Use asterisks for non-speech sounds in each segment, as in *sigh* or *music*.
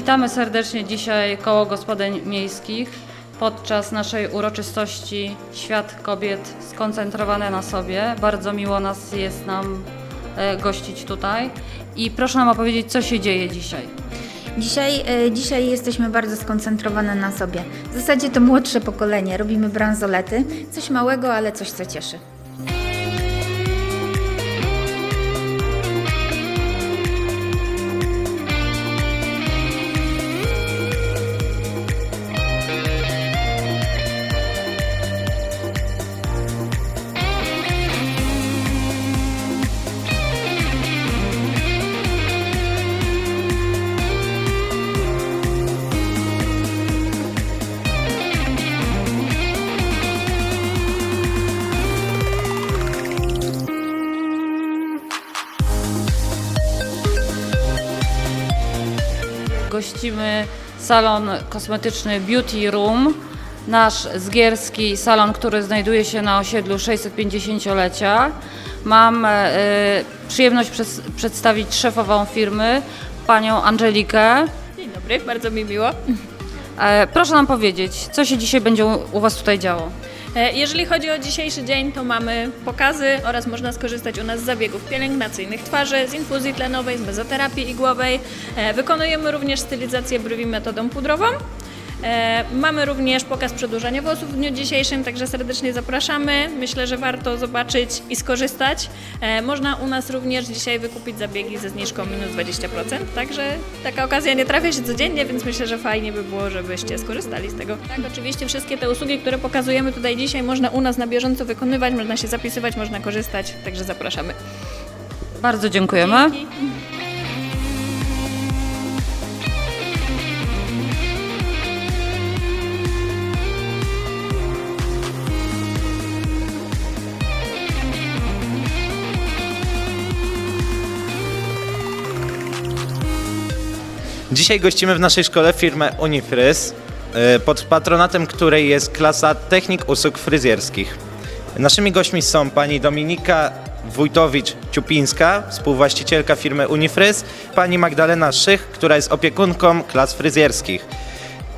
Witamy serdecznie dzisiaj Koło Gospodyń Miejskich podczas naszej uroczystości Świat Kobiet skoncentrowane na sobie. Bardzo miło nas jest nam e, gościć tutaj i proszę nam opowiedzieć, co się dzieje dzisiaj. Dzisiaj, e, dzisiaj jesteśmy bardzo skoncentrowane na sobie. W zasadzie to młodsze pokolenie. Robimy bransolety. Coś małego, ale coś, co cieszy. Gościmy salon kosmetyczny Beauty Room, nasz zgierski salon, który znajduje się na osiedlu 650-lecia. Mam e, przyjemność przes- przedstawić szefową firmy, panią Angelikę. Dzień dobry, bardzo mi miło. E, proszę nam powiedzieć, co się dzisiaj będzie u u Was tutaj działo? E, Jeżeli chodzi o dzisiejszy dzień, to mamy pokazy oraz można skorzystać u nas z zabiegów pielęgnacyjnych twarzy, z infuzji tlenowej, z mezoterapii igłowej. E, Wykonujemy również stylizację brwi metodą pudrową. E, Mamy również pokaz przedłużania włosów w dniu dzisiejszym, także serdecznie zapraszamy. Myślę, że warto zobaczyć i skorzystać. E, Można u nas również dzisiaj wykupić zabiegi ze zniżką minus 20%, także taka okazja nie trafia się codziennie, więc myślę, że fajnie by było, żebyście skorzystali z tego. Tak, oczywiście wszystkie te usługi, które pokazujemy tutaj dzisiaj, można u nas na bieżąco wykonywać, można się zapisywać, można korzystać, także zapraszamy. Bardzo dziękujemy. Dzięki. Dzisiaj gościmy w naszej szkole firmę Unifrys, e, pod patronatem której jest klasa Technik Usług Fryzjerskich. Naszymi gośćmi są pani Dominika Wójtowicz-Ciupińska, współwłaścicielka firmy Unifrys, pani Magdalena Szych, która jest opiekunką klas fryzjerskich.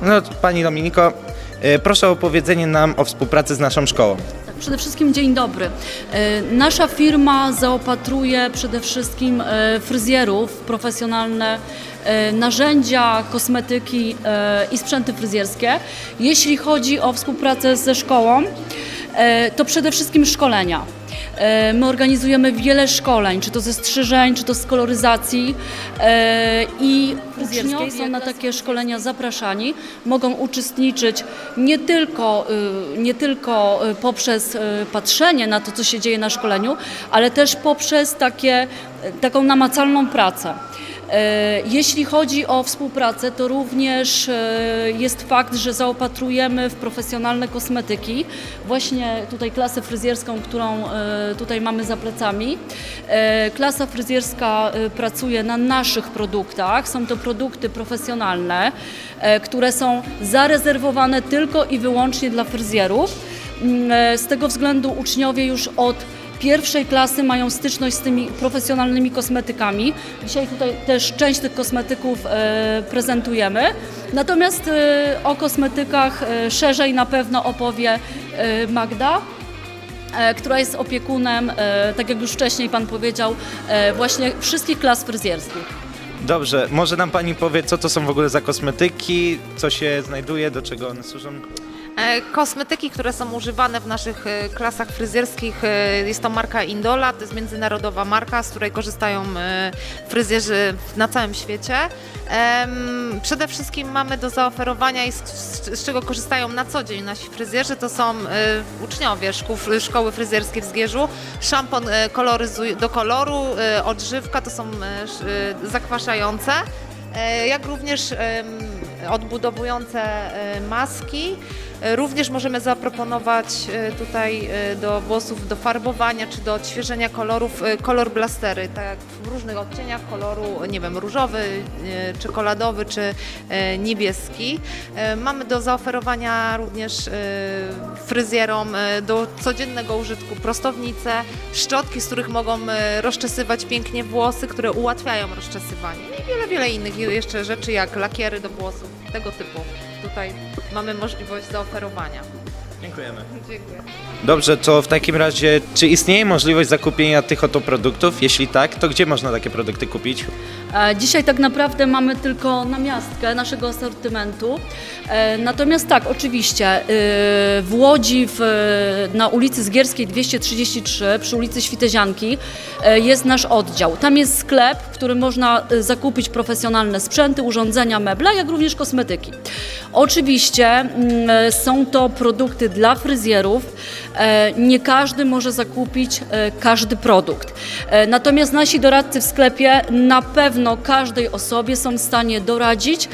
No, pani Dominiko, e, proszę o opowiedzenie nam o współpracy z naszą szkołą. Przede wszystkim dzień dobry. E, Nasza firma zaopatruje przede wszystkim e, fryzjerów w profesjonalne e, narzędzia, kosmetyki i sprzęty fryzjerskie. Jeśli chodzi o współpracę ze szkołą, to przede wszystkim szkolenia. E, My organizujemy wiele szkoleń, czy to ze strzyżeń, czy to z koloryzacji e, i uczniowie są na takie szkolenia zapraszani. Mogą uczestniczyć nie tylko, y, nie tylko y, poprzez y, patrzenie na to, co się dzieje na szkoleniu, ale też poprzez takie, taką namacalną pracę. E, Jeśli chodzi o współpracę, to również e, jest fakt, że zaopatrujemy w profesjonalne kosmetyki. Właśnie tutaj klasę fryzjerską, którą e, tutaj mamy za plecami. Klasa fryzjerska pracuje na naszych produktach. Są to produkty profesjonalne, które są zarezerwowane tylko i wyłącznie dla fryzjerów. Mm, Z tego względu uczniowie już od pierwszej klasy mają styczność z tymi profesjonalnymi kosmetykami. Dzisiaj tutaj też część tych kosmetyków e, prezentujemy. Natomiast e, o kosmetykach e, szerzej na pewno opowie Magda. Która jest opiekunem, tak jak już wcześniej Pan powiedział, właśnie wszystkich klas fryzjerskich. Dobrze, może nam pani powie, co to są w ogóle za kosmetyki, co się znajduje, do czego one służą? E, Kosmetyki, które są używane w naszych e, klasach fryzjerskich, e, jest to marka Indola, to jest międzynarodowa marka, z której korzystają fryzjerzy na całym świecie. Przede wszystkim mamy do zaoferowania i z, z, czego korzystają na co dzień nasi fryzjerzy, to są uczniowie szkół, szkoły fryzjerskiej w Zgierzu, szampon koloryzuj, do koloru, odżywka, to są sz- zakwaszające, jak również odbudowujące maski. E, Również możemy zaproponować e, tutaj e, do włosów do farbowania czy do odświeżenia kolorów kolor blastery, tak w różnych odcieniach koloru, nie wiem, różowy, czekoladowy czy niebieski. Mamy do zaoferowania również fryzjerom do codziennego użytku prostownice, szczotki, z których mogą rozczesywać pięknie włosy, które ułatwiają rozczesywanie i wiele, wiele innych jeszcze rzeczy jak lakiery do włosów, tego typu. Tutaj mamy możliwość zaoferowania. Dziękujemy. Dziękuję. Dobrze, to w takim razie, czy istnieje możliwość zakupienia tych oto produktów? Jeśli tak, to gdzie można takie produkty kupić? E, Dzisiaj tak naprawdę mamy tylko namiastkę naszego asortymentu. E, Natomiast tak, oczywiście e, w Łodzi w, na ulicy Zgierskiej 233 przy ulicy Świtezianki jest nasz oddział. Tam jest sklep, w którym można zakupić profesjonalne sprzęty, urządzenia, meble, jak również kosmetyki. Oczywiście mm, są to produkty dla fryzjerów. E, Nie każdy może zakupić e, każdy produkt. E, Natomiast nasi doradcy w sklepie na pewno każdej osobie są w stanie doradzić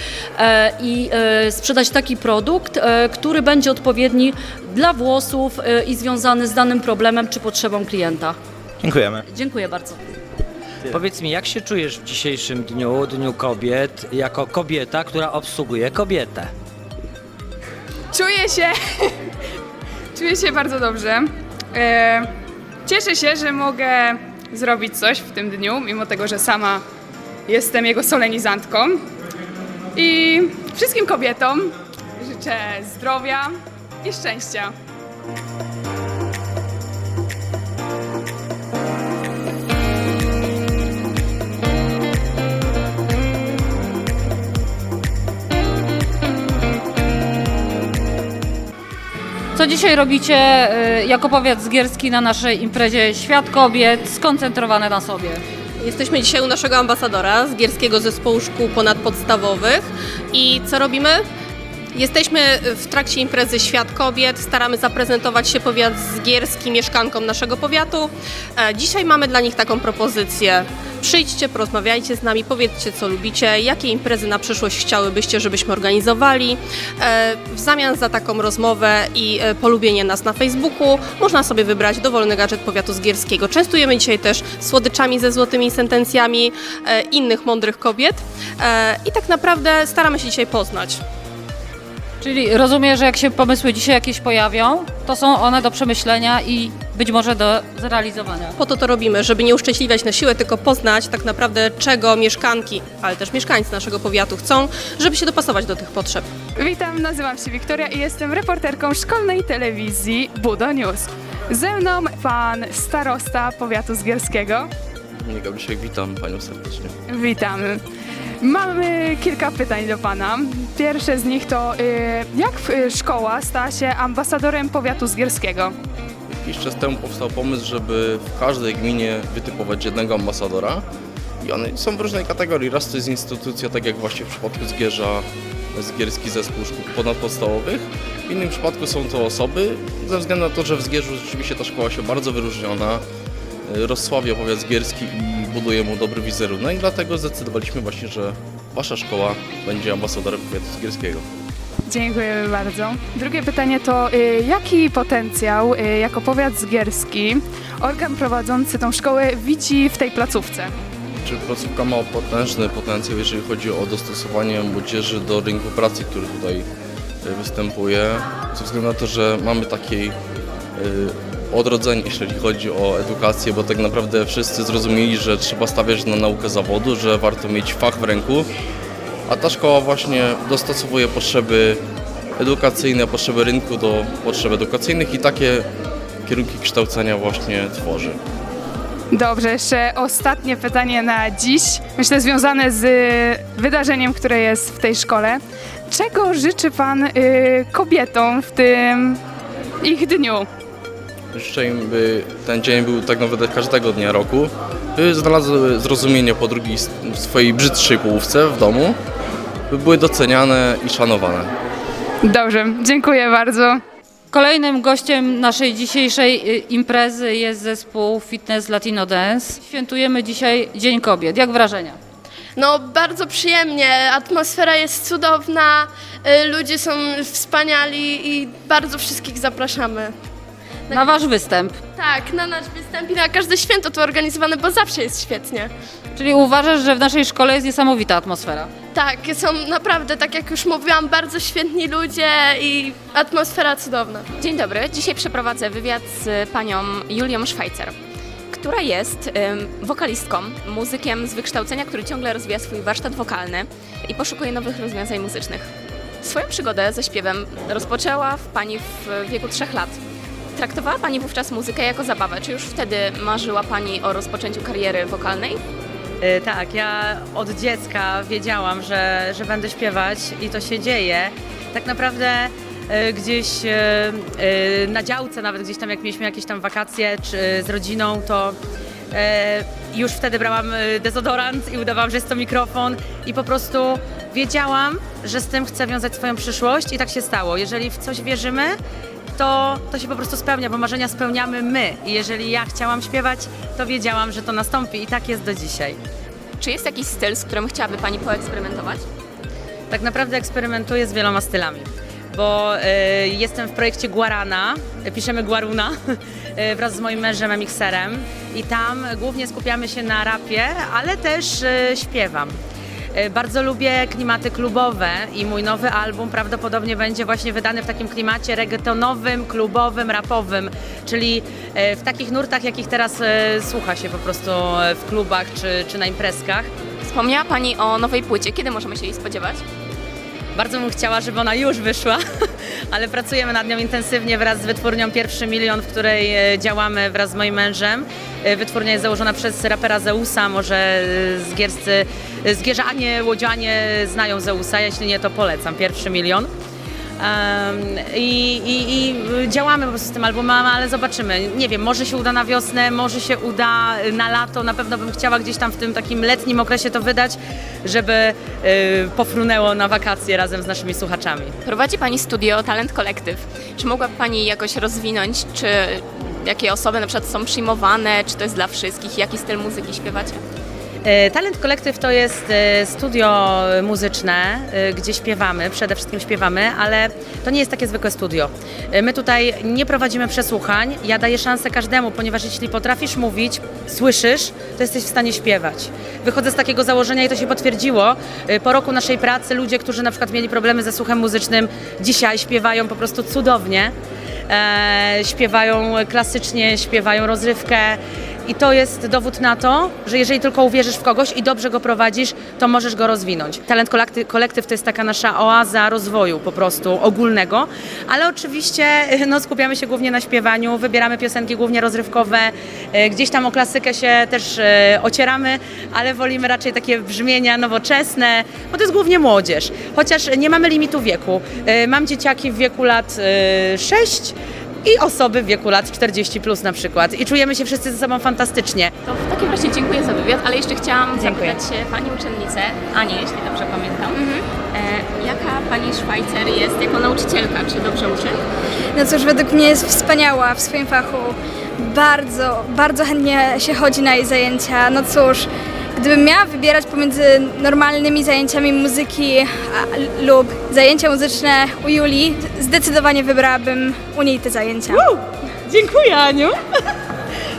i sprzedać taki produkt, który będzie odpowiedni dla włosów i związany z danym problemem czy potrzebą klienta. Dziękujemy. Dziękuję bardzo. Powiedz mi, jak się czujesz w dzisiejszym dniu, Dniu Kobiet, jako kobieta, która obsługuje kobietę? Czuję się. Czuję się bardzo dobrze. E, cieszę się, że mogę zrobić coś w tym dniu, mimo tego, że sama jestem jego solenizantką. I wszystkim kobietom życzę zdrowia i szczęścia. Co dzisiaj robicie y, jako powiat zgierski na naszej imprezie Świat Kobiet skoncentrowane na sobie? Jesteśmy dzisiaj u naszego ambasadora z Gierskiego Zespołu Szkół Ponadpodstawowych i co robimy? Jesteśmy w trakcie imprezy Świat Kobiet, staramy zaprezentować się powiat zgierski mieszkankom naszego powiatu. E, Dzisiaj mamy dla nich taką propozycję. Przyjdźcie, porozmawiajcie z nami, powiedzcie co lubicie, jakie imprezy na przyszłość chciałybyście, żebyśmy organizowali. E, W zamian za taką rozmowę i e, polubienie nas na Facebooku można sobie wybrać dowolny gadżet powiatu zgierskiego. Częstujemy dzisiaj też słodyczami ze złotymi sentencjami innych mądrych kobiet i tak naprawdę staramy się dzisiaj poznać. Czyli rozumiem, że jak się pomysły dzisiaj jakieś pojawią, to są one do przemyślenia i być może do zrealizowania. Po to to robimy, żeby nie uszczęśliwiać na siłę, tylko poznać tak naprawdę czego mieszkanki, ale też mieszkańcy naszego powiatu chcą, żeby się dopasować do tych potrzeb. Witam, nazywam się Wiktoria i jestem reporterką szkolnej telewizji Budo News. Ze mną pan starosta powiatu zgierskiego. Dominik Gabrysiek, witam Panią serdecznie. Witamy. Mamy kilka pytań do Pana. Pierwsze z nich to, y, jak y, szkoła stała się ambasadorem powiatu zgierskiego? Jakiś czas temu powstał pomysł, żeby w każdej gminie wytypować jednego ambasadora i one są w różnej kategorii. Raz to jest instytucja, tak jak właśnie w przypadku Zgierza, Zgierski Zespół Szkół Ponadpodstawowych. W innym przypadku są to osoby, ze względu na to, że w Zgierzu rzeczywiście ta szkoła się bardzo wyróżniona, y, rozsławia powiat zgierski i buduje mu dobry wizerunek, dlatego zdecydowaliśmy właśnie, że Wasza szkoła będzie ambasadorem powiatu zgierskiego. Dziękujemy bardzo. Drugie pytanie to, y, jaki potencjał y, jako powiat zgierski organ prowadzący tą szkołę widzi w tej placówce? Czy placówka ma potężny potencjał, jeżeli chodzi o dostosowanie młodzieży do rynku pracy, który tutaj y, występuje, ze względu na to, że mamy takiej y, odrodzenie, jeżeli chodzi o edukację, bo tak naprawdę wszyscy zrozumieli, że trzeba stawiać na naukę zawodu, że warto mieć fach w ręku, a ta szkoła właśnie dostosowuje potrzeby edukacyjne, potrzeby rynku do potrzeb edukacyjnych i takie kierunki kształcenia właśnie tworzy. Dobrze, jeszcze ostatnie pytanie na dziś. Myślę związane z wydarzeniem, które jest w tej szkole. Czego życzy Pan y, kobietom w tym ich dniu? Życzę im, by ten dzień był tak naprawdę każdego dnia roku, by znalazły zrozumienie po drugiej swojej brzydszej połówce w domu, by były doceniane i szanowane. Dobrze, dziękuję bardzo. Kolejnym gościem naszej dzisiejszej y, imprezy jest zespół Fitness Latino Dance. Świętujemy dzisiaj Dzień Kobiet. Jak wrażenia? No, bardzo przyjemnie. Atmosfera jest cudowna, y, ludzie są wspaniali i bardzo wszystkich zapraszamy. Na wasz występ. Tak, na nasz występ i na każde święto to organizowane, bo zawsze jest świetnie. Czyli uważasz, że w naszej szkole jest niesamowita atmosfera. Tak, są naprawdę, tak jak już mówiłam, bardzo świetni ludzie i atmosfera cudowna. Dzień dobry. Dzisiaj przeprowadzę wywiad z panią Julią Szwajcer, która jest ym, wokalistką, muzykiem z wykształcenia, który ciągle rozwija swój warsztat wokalny i poszukuje nowych rozwiązań muzycznych. Swoją przygodę ze śpiewem rozpoczęła w pani w wieku trzech lat. Traktowała pani wówczas muzykę jako zabawę. Czy już wtedy marzyła pani o rozpoczęciu kariery wokalnej? Y, Tak, ja od dziecka wiedziałam, że, że będę śpiewać i to się dzieje. Tak naprawdę y, gdzieś y, na działce, nawet gdzieś tam jak mieliśmy jakieś tam wakacje czy z rodziną, to już wtedy brałam dezodorant i udawałam, że jest to mikrofon i po prostu wiedziałam, że z tym chcę wiązać swoją przyszłość i tak się stało. Jeżeli w coś wierzymy, to, to się po prostu spełnia, bo marzenia spełniamy my. I jeżeli ja chciałam śpiewać, to wiedziałam, że to nastąpi i tak jest do dzisiaj. Czy jest jakiś styl, z którym chciałaby pani poeksperymentować? Tak naprawdę eksperymentuję z wieloma stylami, bo y, jestem w projekcie Guarana, piszemy Guaruna *laughs* y, wraz z moim mężem Emixerem i tam głównie skupiamy się na rapie, ale też y, śpiewam. Y, Bardzo lubię klimaty klubowe i mój nowy album prawdopodobnie będzie właśnie wydany w takim klimacie reggaetonowym, klubowym, rapowym, czyli y, w takich nurtach, jakich teraz y, słucha się po prostu w klubach czy, czy na imprezkach. Wspomniała pani o nowej płycie. Kiedy możemy się jej spodziewać? Bardzo bym chciała, żeby ona już wyszła, *laughs* ale pracujemy nad nią intensywnie wraz z wytwórnią Pierwszy Milion, w której e, działamy wraz z moim mężem. E, Wytwórnia jest założona przez rapera Zeusa, może e, zgierscy, zgierzanie, łodzianie znają Zeusa, jeśli nie, to polecam. Pierwszy Milion. I, i, I działamy po prostu z tym albumem, ale zobaczymy. Nie wiem, może się uda na wiosnę, może się uda na lato. Na pewno bym chciała gdzieś tam w tym takim letnim okresie to wydać, żeby y, pofrunęło na wakacje razem z naszymi słuchaczami. Prowadzi Pani studio Talent Collective. Czy mogłaby Pani jakoś rozwinąć, czy jakie osoby na przykład są przyjmowane, czy to jest dla wszystkich, jaki styl muzyki śpiewacie? E, Talent Collective to jest e, studio muzyczne, e, gdzie śpiewamy, przede wszystkim śpiewamy, ale to nie jest takie zwykłe studio. My tutaj nie prowadzimy przesłuchań, ja daję szansę każdemu, ponieważ jeśli potrafisz mówić, słyszysz, to jesteś w stanie śpiewać. Wychodzę z takiego założenia i to się potwierdziło. Po roku naszej pracy ludzie, którzy na przykład mieli problemy ze słuchem muzycznym, dzisiaj śpiewają po prostu cudownie. Śpiewają klasycznie, śpiewają rozrywkę. I to jest dowód na to, że jeżeli tylko uwierzysz w kogoś i dobrze go prowadzisz, to możesz go rozwinąć. Talent Kolekty- Kolektyw to jest taka nasza oaza rozwoju po prostu ogólnego, ale oczywiście no, skupiamy się głównie na śpiewaniu, wybieramy piosenki głównie rozrywkowe, e, gdzieś tam o klasykę się też e, ocieramy, ale wolimy raczej takie brzmienia nowoczesne, bo to jest głównie młodzież. Chociaż nie mamy limitu wieku. E, Mam dzieciaki w wieku lat e, 6 i osoby w wieku lat 40 plus na przykład. I czujemy się wszyscy ze sobą fantastycznie. To w takim razie dziękuję za wywiad, ale jeszcze chciałam Dziękuję. zapytać się Pani uczennicę, Anię, jeśli dobrze pamiętam, e, jaka Pani Szwajcer jest jako nauczycielka, czy dobrze uczy? No cóż, według mnie jest wspaniała w swoim fachu. Bardzo, bardzo chętnie się chodzi na jej zajęcia. No cóż, gdybym miała wybierać pomiędzy normalnymi zajęciami muzyki a, lub zajęcia muzyczne u Julii, zdecydowanie wybrałabym u niej te zajęcia. Dziękuję Aniu.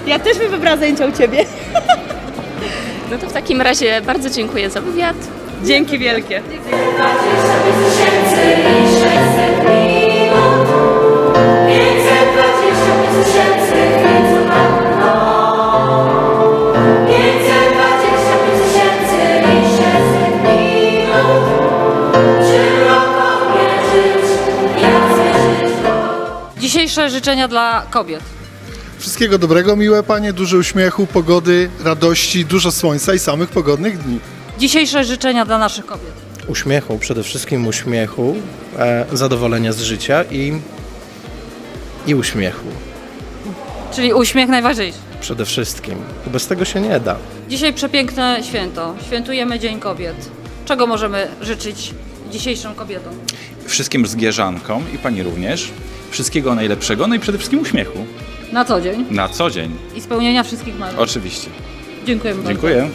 Ja też bym wybrała zajęcia u Ciebie. No to w takim razie bardzo dziękuję za wywiad. Dzięki wielkie. Dzisiejsze życzenia dla kobiet. Wszystkiego dobrego, miłe panie, dużo uśmiechu, pogody, radości, dużo słońca i samych pogodnych dni. Dzisiejsze życzenia dla naszych kobiet. Uśmiechu, przede wszystkim uśmiechu, e, zadowolenia z życia i, i uśmiechu. Czyli uśmiech najważniejszy. Przede wszystkim. Bez tego się nie da. Dzisiaj przepiękne święto. Świętujemy Dzień Kobiet. Czego możemy życzyć dzisiejszym kobietom? wszystkim zgierzankom i pani również. Wszystkiego najlepszego, no i przede wszystkim uśmiechu. Na co dzień Na co dzień. i spełnienia wszystkich marzeń. Oczywiście. Dziękujemy bardzo. Dziękuję.